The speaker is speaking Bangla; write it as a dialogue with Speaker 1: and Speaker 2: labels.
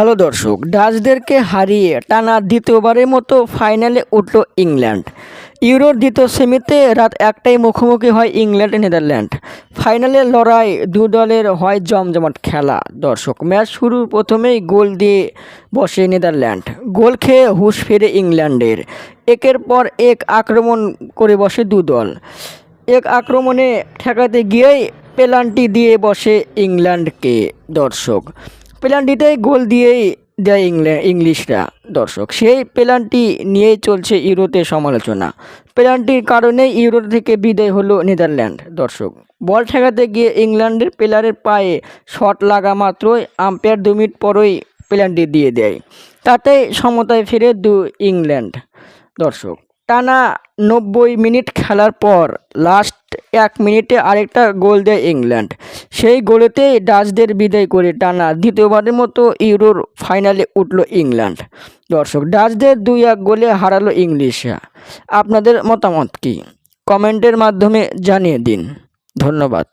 Speaker 1: হ্যালো দর্শক। ডাচদেরকে হারিয়ে টানা দ্বিতীয়বারের মতো ফাইনালে উঠল ইংল্যান্ড। ইউরোর দ্বিতীয় সেমিতে রাত একটাই মুখোমুখি হয় ইংল্যান্ড নেদারল্যান্ড। ফাইনালের লড়াই দু দলের হয় জমজমাট খেলা। দর্শক, ম্যাচ শুরুর প্রথমেই গোল দিয়ে বসে নেদারল্যান্ড। গোল খেয়ে হুঁশ ফেরে ইংল্যান্ডের। একের পর এক আক্রমণ করে বসে দু দল। এক আক্রমণে ঠেকাতে গিয়েই পেনাল্টি দিয়ে বসে ইংল্যান্ডকে। দর্শক পেনাল্টিতেই গোল দিয়েই দেয় ইংল্যান্ড ইংলিশরা। দর্শক, সেই পেনাল্টি নিয়েই চলছে ইউরোতে সমালোচনা। পেনাল্টির কারণে ইউরো থেকে বিদায় হলো নেদারল্যান্ড। দর্শক, বল ঠেকাতে গিয়ে ইংল্যান্ডের প্লেয়ারের পায়ে শট লাগা মাত্রই আম্পায়ার দু মিনিট পরই পেনাল্টি দিয়ে দেয়। তাতে সমতায় ফিরে দু ইংল্যান্ড। দর্শক টানা নব্বই মিনিট খেলার পর লাস্ট এক মিনিটে আরেকটা গোল দেয় ইংল্যান্ড। সেই গোলেতেই ডাচদের বিদায় করে টানা দ্বিতীয়বারের মতো ইউরোর ফাইনালে উঠল ইংল্যান্ড। দর্শক, ডাচদের দুই এক গোলে হারালো ইংলিশরা। আপনাদের মতামত কি? কমেন্টের মাধ্যমে জানিয়ে দিন। ধন্যবাদ।